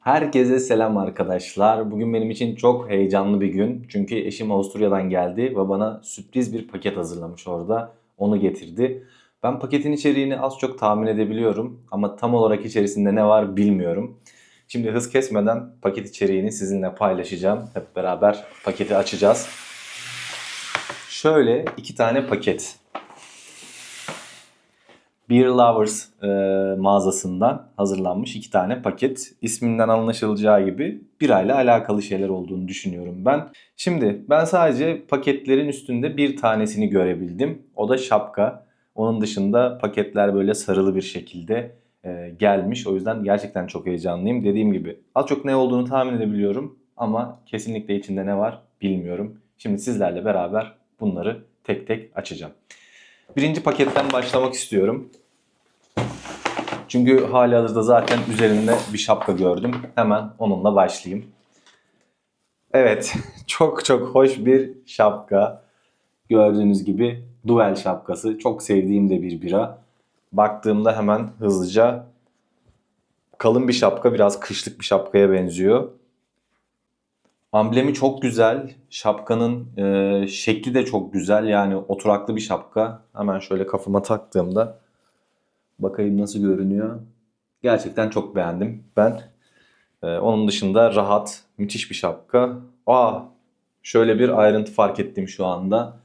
Herkese selam arkadaşlar. Bugün benim için çok heyecanlı bir gün. Çünkü eşim Avusturya'dan geldi ve bana sürpriz bir paket hazırlamış orada. Onu getirdi. Ben paketin içeriğini az çok tahmin edebiliyorum ama tam olarak içerisinde ne var bilmiyorum. Şimdi hız kesmeden paket içeriğini sizinle paylaşacağım. Hep beraber paketi açacağız. Şöyle iki tane paket. Beer Lovers e, mağazasından hazırlanmış iki tane paket. İsminden anlaşılacağı gibi birayla alakalı şeyler olduğunu düşünüyorum ben. Şimdi ben sadece paketlerin üstünde bir tanesini görebildim. O da şapka. Onun dışında paketler böyle sarılı bir şekilde e, gelmiş. O yüzden gerçekten çok heyecanlıyım. Dediğim gibi az çok ne olduğunu tahmin edebiliyorum ama kesinlikle içinde ne var bilmiyorum. Şimdi sizlerle beraber bunları tek tek açacağım. Birinci paketten başlamak istiyorum. Çünkü hali hazırda zaten üzerinde bir şapka gördüm. Hemen onunla başlayayım. Evet, çok çok hoş bir şapka. Gördüğünüz gibi duel şapkası. Çok sevdiğim de bir bira. Baktığımda hemen hızlıca kalın bir şapka, biraz kışlık bir şapkaya benziyor. Amblemi çok güzel. Şapkanın e, şekli de çok güzel. Yani oturaklı bir şapka. Hemen şöyle kafama taktığımda bakayım nasıl görünüyor. Gerçekten çok beğendim ben. E, onun dışında rahat, müthiş bir şapka. Aa, şöyle bir ayrıntı fark ettim şu anda.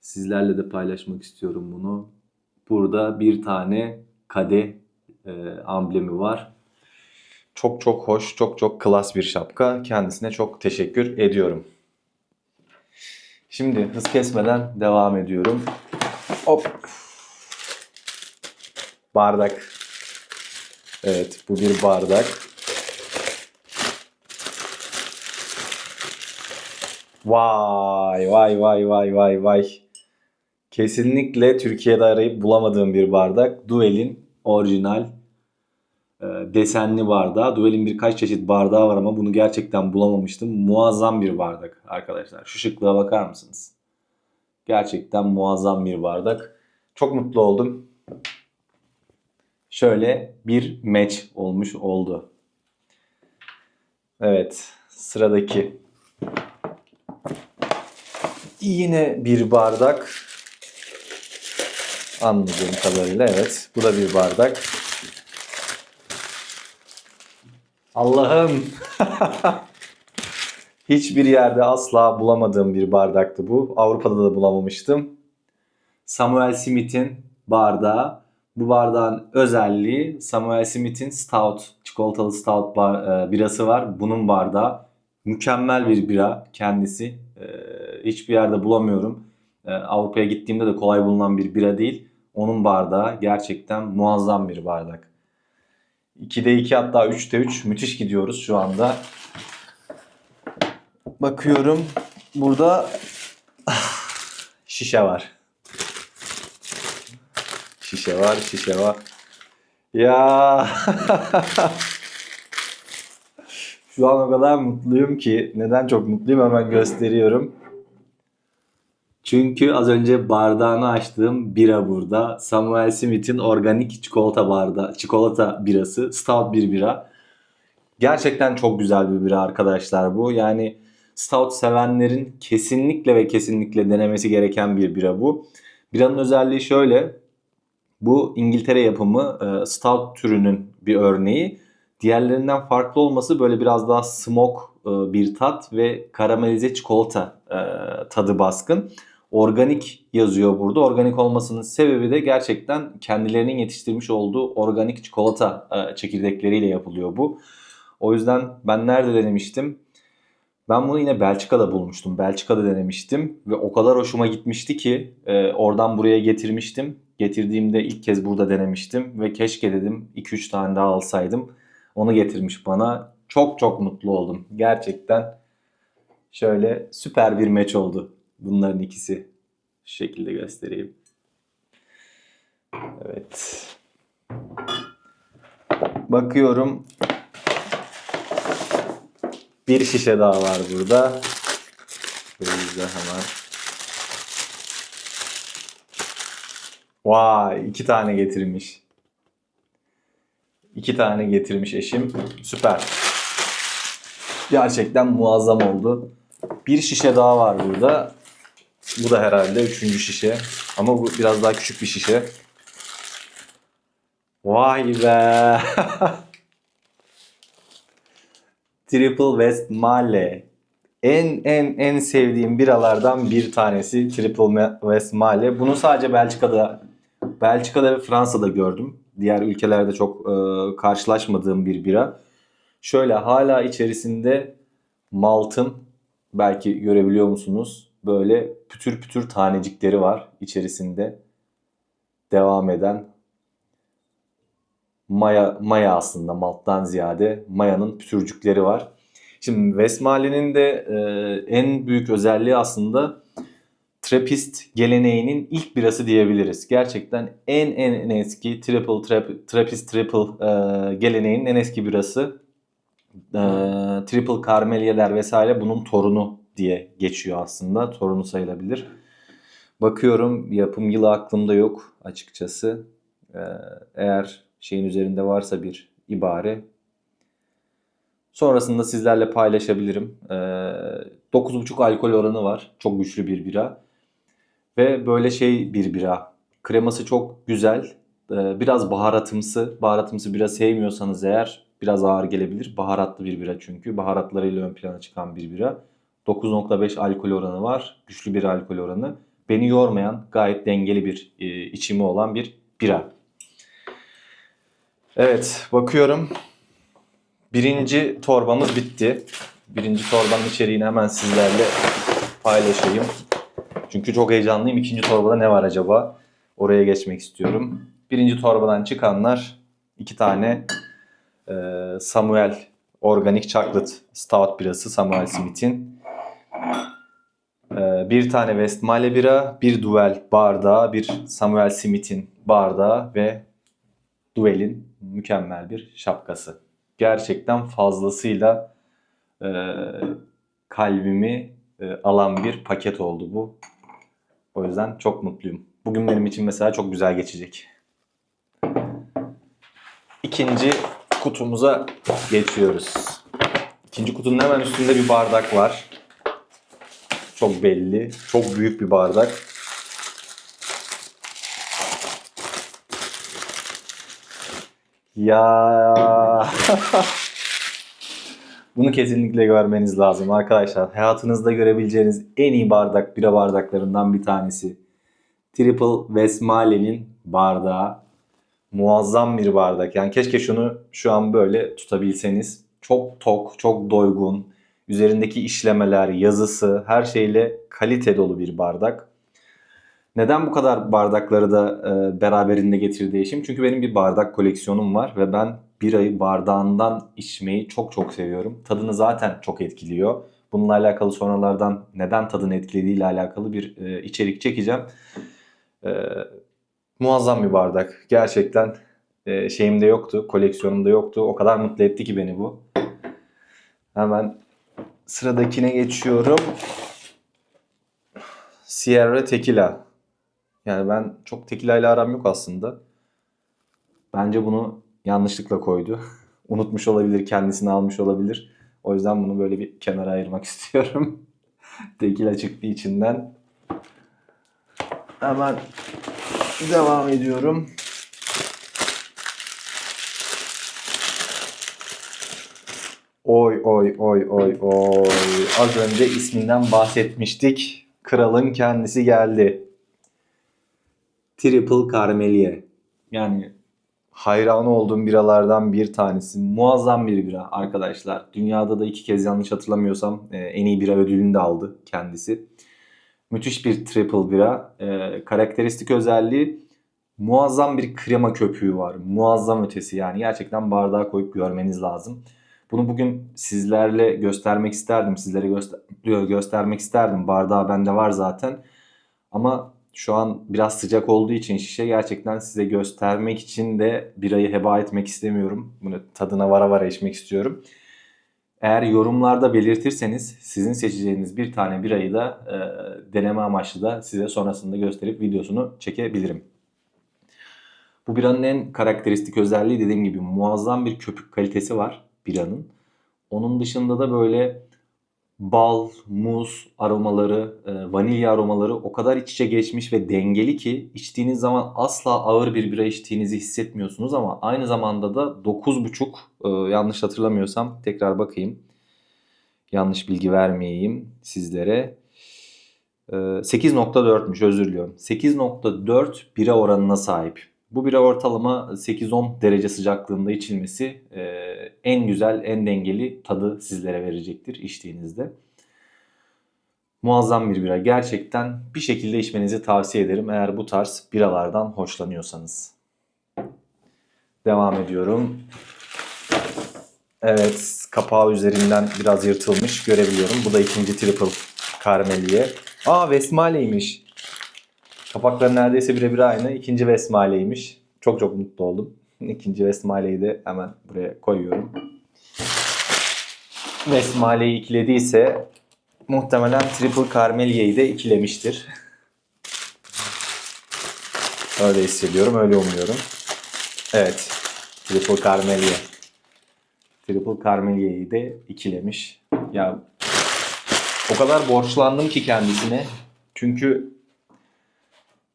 Sizlerle de paylaşmak istiyorum bunu. Burada bir tane kade e, amblemi var. Çok çok hoş, çok çok klas bir şapka. Kendisine çok teşekkür ediyorum. Şimdi hız kesmeden devam ediyorum. Hop. Bardak. Evet, bu bir bardak. Vay vay vay vay vay vay. Kesinlikle Türkiye'de arayıp bulamadığım bir bardak. Duel'in orijinal e, desenli bardağı. Duel'in birkaç çeşit bardağı var ama bunu gerçekten bulamamıştım. Muazzam bir bardak arkadaşlar. Şu şıklığa bakar mısınız? Gerçekten muazzam bir bardak. Çok mutlu oldum. Şöyle bir match olmuş oldu. Evet, sıradaki. Yine bir bardak. Anladığım kadarıyla evet. Bu da bir bardak. Allah'ım. Hiçbir yerde asla bulamadığım bir bardaktı bu. Avrupa'da da bulamamıştım. Samuel Smith'in bardağı. Bu bardağın özelliği Samuel Smith'in Stout, çikolatalı Stout bar, e, birası var. Bunun bardağı mükemmel bir bira kendisi. E, hiçbir yerde bulamıyorum. E, Avrupa'ya gittiğimde de kolay bulunan bir bira değil. Onun bardağı gerçekten muazzam bir bardak. 2'de 2 hatta 3'te 3 müthiş gidiyoruz şu anda. Bakıyorum burada şişe var. Şişe var, şişe var. Ya şu an o kadar mutluyum ki neden çok mutluyum hemen gösteriyorum. Çünkü az önce bardağını açtığım bira burada. Samuel Smith'in organik çikolata bardağı, çikolata birası, stout bir bira. Gerçekten çok güzel bir bira arkadaşlar bu. Yani stout sevenlerin kesinlikle ve kesinlikle denemesi gereken bir bira bu. Biranın özelliği şöyle. Bu İngiltere yapımı e, stout türünün bir örneği. Diğerlerinden farklı olması böyle biraz daha smoke e, bir tat ve karamelize çikolata e, tadı baskın organik yazıyor burada. Organik olmasının sebebi de gerçekten kendilerinin yetiştirmiş olduğu organik çikolata e, çekirdekleriyle yapılıyor bu. O yüzden ben nerede denemiştim? Ben bunu yine Belçika'da bulmuştum. Belçika'da denemiştim ve o kadar hoşuma gitmişti ki e, oradan buraya getirmiştim. Getirdiğimde ilk kez burada denemiştim ve keşke dedim 2-3 tane daha alsaydım. Onu getirmiş bana. Çok çok mutlu oldum. Gerçekten şöyle süper bir meç oldu. Bunların ikisi. Şu şekilde göstereyim. Evet. Bakıyorum. Bir şişe daha var burada. Böyle hemen. Vay iki tane getirmiş. İki tane getirmiş eşim. Süper. Gerçekten muazzam oldu. Bir şişe daha var burada. Bu da herhalde üçüncü şişe. Ama bu biraz daha küçük bir şişe. Vay be. Triple Westmalle. En en en sevdiğim biralardan bir tanesi Triple Westmalle. Bunu sadece Belçika'da Belçika'da ve Fransa'da gördüm. Diğer ülkelerde çok e, karşılaşmadığım bir bira. Şöyle hala içerisinde maltın belki görebiliyor musunuz? Böyle pütür pütür tanecikleri var içerisinde. Devam eden maya maya aslında malttan ziyade mayanın pütürcükleri var. Şimdi Westmalen'in de e, en büyük özelliği aslında Trappist geleneğinin ilk birası diyebiliriz. Gerçekten en en, en eski triple trap, Trappist triple e, geleneğinin en eski birası. E, triple Carmelia'lar vesaire bunun torunu diye geçiyor aslında. Torunu sayılabilir. Bakıyorum yapım yılı aklımda yok açıkçası. E, eğer şeyin üzerinde varsa bir ibare sonrasında sizlerle paylaşabilirim. E, 9.5 alkol oranı var. Çok güçlü bir bira. Ve böyle şey bir bira. Kreması çok güzel. Ee, biraz baharatımsı. Baharatımsı bira sevmiyorsanız eğer biraz ağır gelebilir. Baharatlı bir bira çünkü. Baharatlarıyla ön plana çıkan bir bira. 9.5 alkol oranı var. Güçlü bir alkol oranı. Beni yormayan gayet dengeli bir e, içimi olan bir bira. Evet bakıyorum. Birinci torbamız bitti. Birinci torbanın içeriğini hemen sizlerle paylaşayım. Çünkü çok heyecanlıyım. İkinci torbada ne var acaba? Oraya geçmek istiyorum. Birinci torbadan çıkanlar iki tane e, Samuel Organic Chocolate Stout birası Samuel Smith'in. E, bir tane Westmalle bira, bir Duvel bardağı, bir Samuel Smith'in bardağı ve Duvel'in mükemmel bir şapkası. Gerçekten fazlasıyla e, kalbimi e, alan bir paket oldu bu. O yüzden çok mutluyum. Bugün benim için mesela çok güzel geçecek. İkinci kutumuza geçiyoruz. İkinci kutunun hemen üstünde bir bardak var. Çok belli. Çok büyük bir bardak. Ya Bunu kesinlikle görmeniz lazım arkadaşlar. Hayatınızda görebileceğiniz en iyi bardak bira bardaklarından bir tanesi. Triple Westmale'nin bardağı. Muazzam bir bardak. Yani keşke şunu şu an böyle tutabilseniz. Çok tok, çok doygun. Üzerindeki işlemeler, yazısı, her şeyle kalite dolu bir bardak. Neden bu kadar bardakları da e, beraberinde getirdi eşim? Çünkü benim bir bardak koleksiyonum var ve ben birayı bardağından içmeyi çok çok seviyorum. Tadını zaten çok etkiliyor. Bununla alakalı sonralardan neden tadını etkilediği ile alakalı bir e, içerik çekeceğim. E, muazzam bir bardak. Gerçekten e, şeyimde yoktu, koleksiyonumda yoktu. O kadar mutlu etti ki beni bu. Hemen sıradakine geçiyorum. Sierra Tequila. Yani ben çok tequila ile aram yok aslında. Bence bunu yanlışlıkla koydu. Unutmuş olabilir, kendisini almış olabilir. O yüzden bunu böyle bir kenara ayırmak istiyorum. Tequila çıktı içinden. Hemen devam ediyorum. Oy oy oy oy oy. Az önce isminden bahsetmiştik. Kralın kendisi geldi. Triple Carmelier. Yani hayran olduğum biralardan bir tanesi. Muazzam bir bira arkadaşlar. Dünyada da iki kez yanlış hatırlamıyorsam e, en iyi bira ödülünü de aldı kendisi. Müthiş bir triple bira. E, karakteristik özelliği muazzam bir krema köpüğü var. Muazzam ötesi yani. Gerçekten bardağa koyup görmeniz lazım. Bunu bugün sizlerle göstermek isterdim. Sizlere göster göstermek isterdim. Bardağı bende var zaten. Ama şu an biraz sıcak olduğu için şişe gerçekten size göstermek için de birayı heba etmek istemiyorum. Bunu tadına vara vara içmek istiyorum. Eğer yorumlarda belirtirseniz sizin seçeceğiniz bir tane birayı da e, deneme amaçlı da size sonrasında gösterip videosunu çekebilirim. Bu biranın en karakteristik özelliği dediğim gibi muazzam bir köpük kalitesi var biranın. Onun dışında da böyle bal, muz aromaları, e, vanilya aromaları o kadar iç içe geçmiş ve dengeli ki içtiğiniz zaman asla ağır bir bira içtiğinizi hissetmiyorsunuz ama aynı zamanda da 9,5 e, yanlış hatırlamıyorsam tekrar bakayım. Yanlış bilgi vermeyeyim sizlere. E, 8.4'müş özür diliyorum. 8.4 bira oranına sahip. Bu bira ortalama 8-10 derece sıcaklığında içilmesi e, en güzel, en dengeli tadı sizlere verecektir içtiğinizde. Muazzam bir bira. Gerçekten bir şekilde içmenizi tavsiye ederim eğer bu tarz biralardan hoşlanıyorsanız. Devam ediyorum. Evet, kapağı üzerinden biraz yırtılmış görebiliyorum. Bu da ikinci triple karmeliye. Aa Vesmale'ymiş. Kapakları neredeyse birebir aynı. İkinci Vesmale'ymiş. Çok çok mutlu oldum. İkinci Vesmale'yi de hemen buraya koyuyorum. Vesmale'yi ikilediyse muhtemelen Triple Carmelia'yı de ikilemiştir. Öyle hissediyorum, öyle umuyorum. Evet, Triple Carmelia. Triple Carmelia'yı de ikilemiş. Ya o kadar borçlandım ki kendisine. Çünkü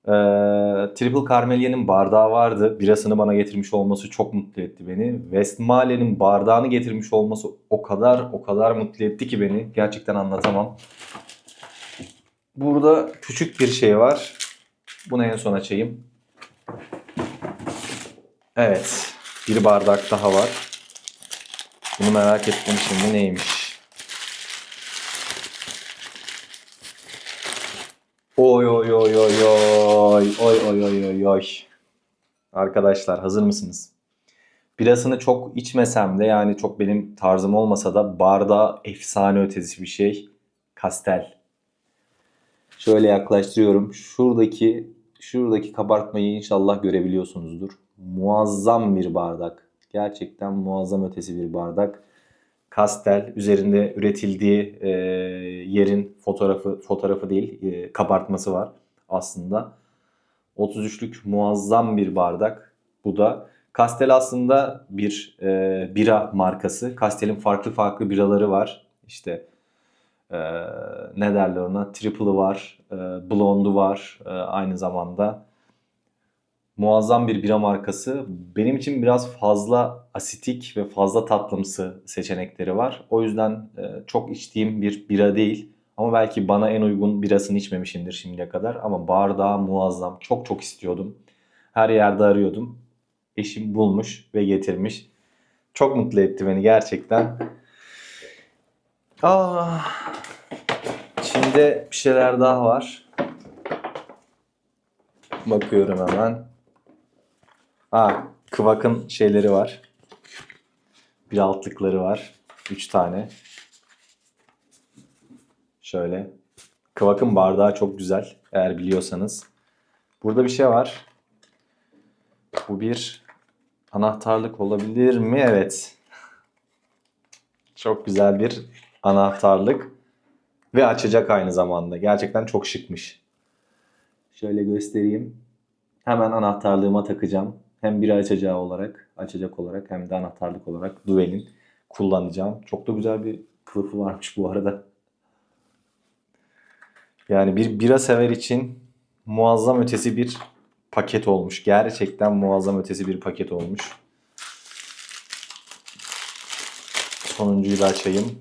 ee, Triple Carmelia'nın bardağı vardı. Birasını bana getirmiş olması çok mutlu etti beni. Westmale'nin bardağını getirmiş olması o kadar o kadar mutlu etti ki beni. Gerçekten anlatamam. Burada küçük bir şey var. Bunu en son açayım. Evet. Bir bardak daha var. Bunu merak ettim şimdi neymiş. Oy oy oy oy oy oy oy oy oy oy. Arkadaşlar hazır mısınız? Birasını çok içmesem de yani çok benim tarzım olmasa da bardağı efsane ötesi bir şey. Kastel. Şöyle yaklaştırıyorum. Şuradaki şuradaki kabartmayı inşallah görebiliyorsunuzdur. Muazzam bir bardak. Gerçekten muazzam ötesi bir bardak. Kastel üzerinde üretildiği e, yerin fotoğrafı fotoğrafı değil e, kabartması var aslında. 33'lük muazzam bir bardak. Bu da Kastel aslında bir e, bira markası. Kastel'in farklı farklı biraları var. İşte e, ne derler ona? Triple'ı var, e, Blonde'u var e, aynı zamanda muazzam bir bira markası. Benim için biraz fazla asitik ve fazla tatlımsı seçenekleri var. O yüzden e, çok içtiğim bir bira değil. Ama belki bana en uygun birasını içmemişimdir şimdiye kadar. Ama bardağı muazzam. Çok çok istiyordum. Her yerde arıyordum. Eşim bulmuş ve getirmiş. Çok mutlu etti beni gerçekten. Aa, içinde bir şeyler daha var. Bakıyorum hemen. Ha, Kıvak'ın şeyleri var. Bir altlıkları var. Üç tane. Şöyle. Kıvak'ın bardağı çok güzel. Eğer biliyorsanız. Burada bir şey var. Bu bir anahtarlık olabilir mi? Evet. Çok güzel bir anahtarlık. Ve açacak aynı zamanda. Gerçekten çok şıkmış. Şöyle göstereyim. Hemen anahtarlığıma takacağım. Hem bir açacağı olarak, açacak olarak hem de anahtarlık olarak Duel'in kullanacağım. Çok da güzel bir kılıfı varmış bu arada. Yani bir bira sever için muazzam ötesi bir paket olmuş. Gerçekten muazzam ötesi bir paket olmuş. Sonuncuyu da açayım.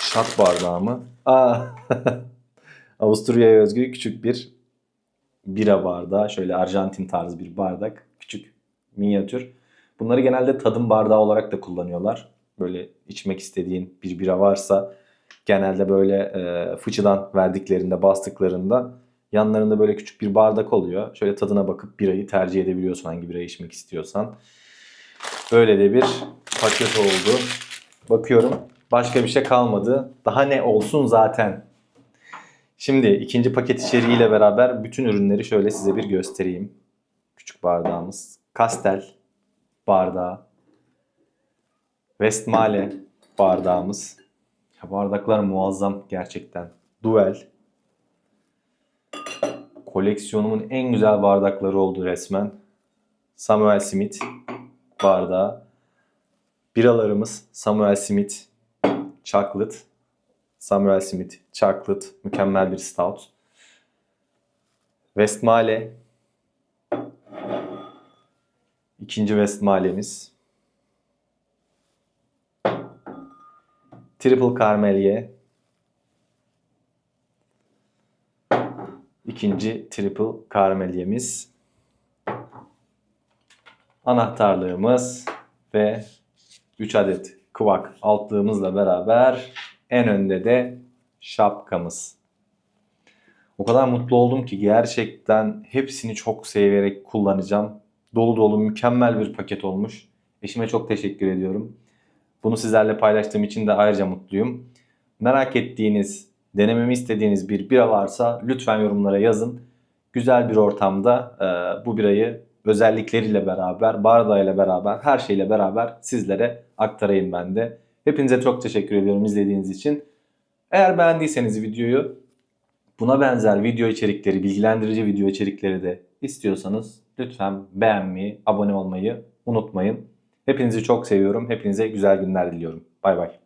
Şat bardağı mı? Aa. Avusturya'ya özgü küçük bir bira bardağı. Şöyle Arjantin tarzı bir bardak. Küçük, minyatür. Bunları genelde tadım bardağı olarak da kullanıyorlar. Böyle içmek istediğin bir bira varsa genelde böyle e, fıçıdan verdiklerinde, bastıklarında yanlarında böyle küçük bir bardak oluyor. Şöyle tadına bakıp birayı tercih edebiliyorsun hangi birayı içmek istiyorsan. Böyle de bir paket oldu. Bakıyorum başka bir şey kalmadı. Daha ne olsun zaten Şimdi ikinci paket içeriğiyle beraber bütün ürünleri şöyle size bir göstereyim. Küçük bardağımız. Kastel bardağı. Westmale bardağımız. Bardaklar muazzam gerçekten. Duel. Koleksiyonumun en güzel bardakları oldu resmen. Samuel Smith bardağı. Biralarımız Samuel Smith Chocolate. Samuel Smith Chocolate. Mükemmel bir stout. Westmale. İkinci Westmale'miz. Triple Carmelier. İkinci Triple Carmelier'miz. Anahtarlığımız ve 3 adet kıvak altlığımızla beraber en önde de şapkamız. O kadar mutlu oldum ki gerçekten hepsini çok severek kullanacağım. Dolu dolu mükemmel bir paket olmuş. Eşime çok teşekkür ediyorum. Bunu sizlerle paylaştığım için de ayrıca mutluyum. Merak ettiğiniz, denememi istediğiniz bir bira varsa lütfen yorumlara yazın. Güzel bir ortamda e, bu birayı özellikleriyle beraber, bardağıyla beraber, her şeyle beraber sizlere aktarayım ben de. Hepinize çok teşekkür ediyorum izlediğiniz için. Eğer beğendiyseniz videoyu, buna benzer video içerikleri, bilgilendirici video içerikleri de istiyorsanız lütfen beğenmeyi, abone olmayı unutmayın. Hepinizi çok seviyorum. Hepinize güzel günler diliyorum. Bay bay.